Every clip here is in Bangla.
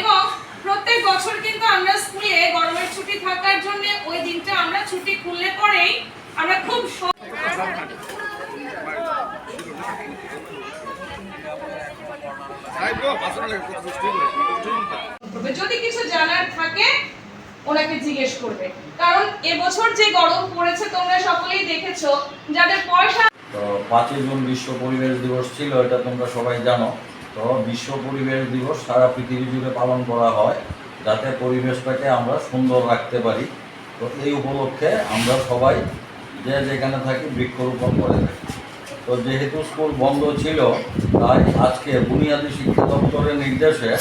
এবং প্রত্যেক বছর কিন্তু আমরা স্কুলে গরমের ছুটি থাকার জন্য ওই দিনটা আমরা ছুটি খুললে পরেই আমরা খুব যদি কিছু জানার থাকে, ওনাকে জিজ্ঞেস করবে। কারণ এবছর যে গরম পড়েছে, তোমরা সকলেই দেখেছ, যাদের পয়সা তো পাঁচই জুন বিশ্ব পরিবেশ দিবস ছিল, এটা তোমরা সবাই জানো। তো বিশ্ব পরিবেশ দিবস সারা পৃথিবী জুড়ে পালন করা হয়, যাতে পরিবেশটাকে আমরা সুন্দর রাখতে পারি। তো এই উপলক্ষে আমরা সবাই যে যেখানে থাকি বৃক্ষরোপণ করে থাকি। তো যেহেতু স্কুল বন্ধ ছিল, তাই আজকে বুনিয়াদী শিক্ষা দপ্তরের নির্দেশে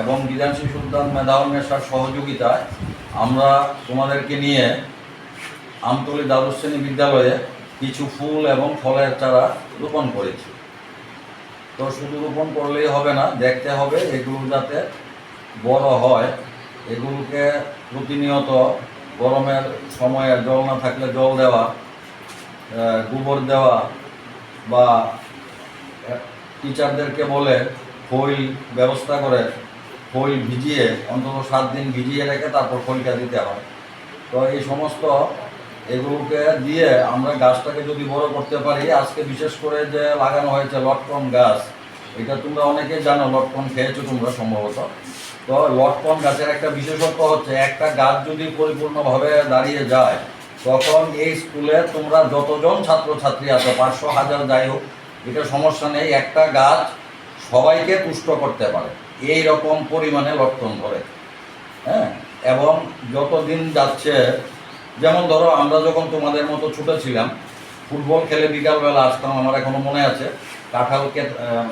এবং বিধান শিশু উদ্যান নেশার সহযোগিতায় আমরা তোমাদেরকে নিয়ে আমতলী দ্বাদশ শ্রেণি বিদ্যালয়ে কিছু ফুল এবং ফলের চারা রোপণ করেছি। তো শুধু রোপণ করলেই হবে না, দেখতে হবে এগুলো যাতে বড় হয়। এগুলোকে প্রতিনিয়ত গরমের সময়ে জল না থাকলে জল দেওয়া গোবর দেওয়া বা টিচারদেরকে বলে ফইল ব্যবস্থা করে ফইল ভিজিয়ে অন্তত সাত দিন ভিজিয়ে রেখে তারপর ফইলটা দিতে হয়। তো এই সমস্ত এগুলোকে দিয়ে আমরা গাছটাকে যদি বড় করতে পারি, আজকে বিশেষ করে যে লাগানো হয়েছে লটকন গাছ, এটা তোমরা অনেকে জানো, লটকন খেয়েছো তোমরা সম্ভবত। তো লটকন গাছের একটা বিশেষত্ব হচ্ছে, একটা গাছ যদি পরিপূর্ণভাবে দাঁড়িয়ে যায়, তখন এই স্কুলে তোমরা যতজন ছাত্রছাত্রী আছো, পাঁচশো হাজার যাই হোক, এটা সমস্যা নেই, একটা গাছ সবাইকে তুষ্ট করতে পারে, এই রকম পরিমাণে লটকন ধরে। হ্যাঁ? এবং যত দিন যাচ্ছে যেমন ধরো, আমরা যখন তোমাদের মতো ছোট ছিলাম, ফুটবল খেলে বিকালবেলা আসতাম, আমার এখনও মনে আছে কাঁঠালকে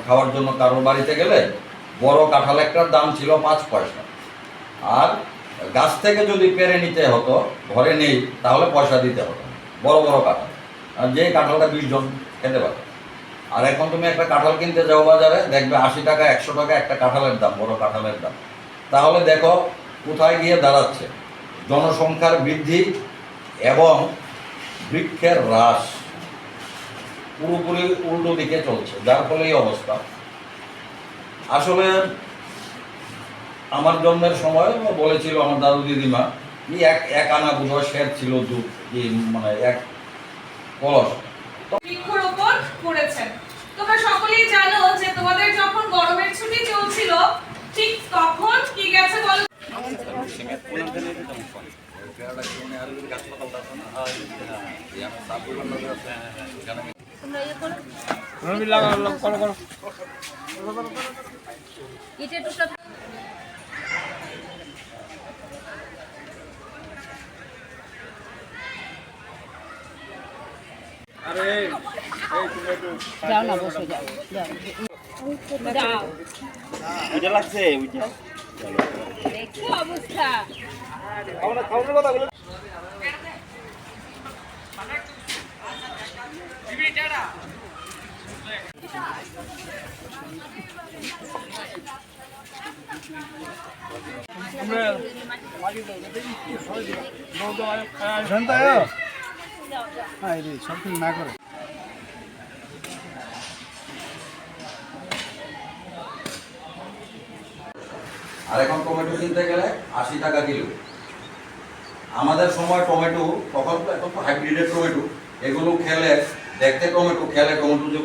খাওয়ার জন্য কারোর বাড়িতে গেলে বড় কাঁঠাল একটার দাম ছিল পাঁচ পয়সা। আর গাছ থেকে যদি পেরে নিতে হতো, ঘরে নেই, তাহলে পয়সা দিতে হতো, বড় বড় কাঁঠাল। আর যে কাঁঠালটা বিশ জন খেতে পারে আর এখন তুমি একটা কাঁঠাল কিনতে যাও বাজারে, দেখবে আশি টাকা, একশো টাকা একটা কাঁঠালের দাম, বড় কাঁঠালের দাম। তাহলে দেখো, কোথায় গিয়ে দাঁড়াচ্ছে? জনসংখ্যার বৃদ্ধি এবং বৃক্ষের হ্রাস পুরোপুরি উল্টো দিকে চলছে, যার ফলে এই অবস্থা। আসলে আমার জন্মের সময় বলেছিল আমার দাদু দিদিমা এক এক আনা বোধহয় শের ছিল কি মানে এক কলস। বৃক্ষরোপণ করেছেন। তোমরা সকলেই জানো যে তোমাদের যখন গরমের ছুটি চলছিল ঠিক তখন কি গেছে বলো ইটের টুকরা যাও না বসে যাও যাও। লাগছে ওইটা দেখছো অবস্থা না করে আর এখন টমেটো কিনতে গেলে আশি টাকা কিলো। আমাদের সময় টমেটো, তখন এখন তো হাইব্রিডের টমেটো। এগুলো খেলে, দেখতে টমেটো, খেলে টমেটো যে